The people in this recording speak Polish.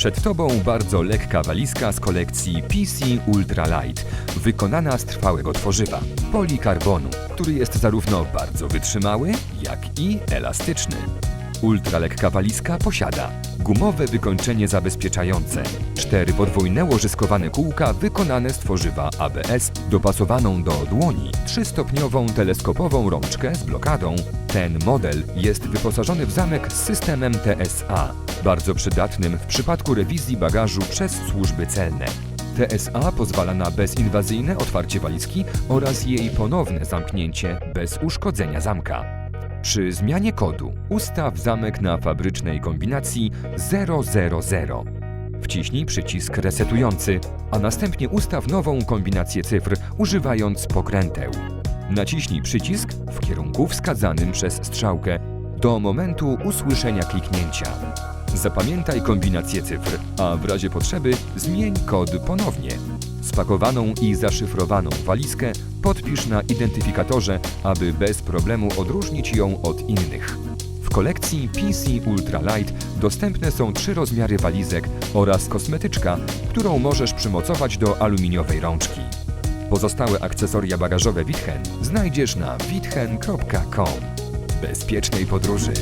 Przed Tobą bardzo lekka walizka z kolekcji PC Ultra Light, wykonana z trwałego tworzywa, polikarbonu, który jest zarówno bardzo wytrzymały, jak i elastyczny. Ultralekka walizka posiada gumowe wykończenie zabezpieczające, cztery podwójne łożyskowane kółka wykonane z tworzywa ABS, dopasowaną do dłoni, trzystopniową teleskopową rączkę z blokadą. Ten model jest wyposażony w zamek z systemem TSA, bardzo przydatnym w przypadku rewizji bagażu przez służby celne. TSA pozwala na bezinwazyjne otwarcie walizki oraz jej ponowne zamknięcie bez uszkodzenia zamka. Przy zmianie kodu ustaw zamek na fabrycznej kombinacji 000. Wciśnij przycisk resetujący, a następnie ustaw nową kombinację cyfr używając pokręteł. Naciśnij przycisk w kierunku wskazanym przez strzałkę do momentu usłyszenia kliknięcia. Zapamiętaj kombinację cyfr, a w razie potrzeby zmień kod ponownie. Spakowaną i zaszyfrowaną walizkę podpisz na identyfikatorze, aby bez problemu odróżnić ją od innych. W kolekcji PC Ultra Light dostępne są trzy rozmiary walizek oraz kosmetyczka, którą możesz przymocować do aluminiowej rączki. Pozostałe akcesoria bagażowe Witchen znajdziesz na witchen.com. Bezpiecznej podróży!